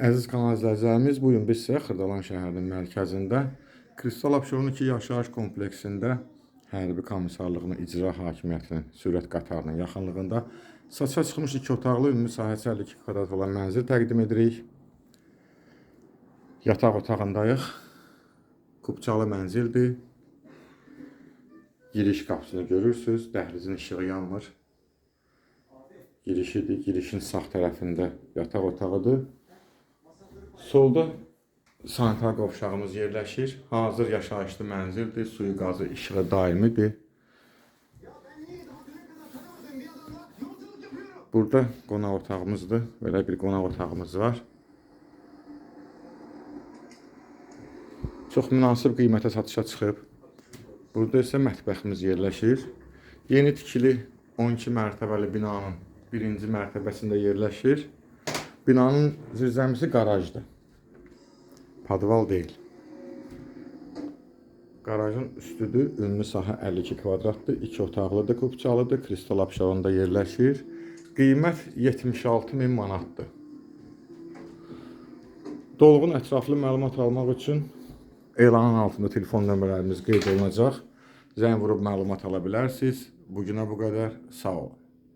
Əziz kanal izləyicilərimiz, bu gün biz sizə Xırdalan şəhərinin mərkəzində Kristal Abşeron 2 yaşayış kompleksində hərbi komissarlığının icra hakimiyyətinin sürət qatarının yaxınlığında satışa çıxmış iki otaqlı ümumi sahəsi 52 kvadrat olan mənzil təqdim edirik. Yataq otağındayıq. Kupçalı mənzildir. Giriş qapısını görürsüz. Dəhlizin işığı yanmır. Girişidir. Girişin sağ tərəfində yataq otağıdır. Solda sanitar qovşağımız yerləşir. Hazır yaşayışlı mənzildir. Suyu, qazı, işığı daimidir. Burada qonaq otağımızdır. Belə bir qonaq otağımız var. Çox münasib qiymətə satışa çıxıb. Burada isə mətbəximiz yerləşir. Yeni tikili 12 mərtəbəli binanın birinci mərtəbəsində yerləşir. Binanın zirzəmisi qarajdır. Padval deyil. Qarajın üstüdür. Ümumi sahə 52 kvadratdır. 2 otaqlıdır, kupçalıdır. Kristal Abşeronda yerləşir. Qiymət 76 min manatdır. Dolğun ətraflı məlumat almaq üçün elanın altında telefon nömrələrimiz qeyd olunacaq. Zəng vurub məlumat ala bilərsiniz. Bu günə bu qədər. Sağ olun.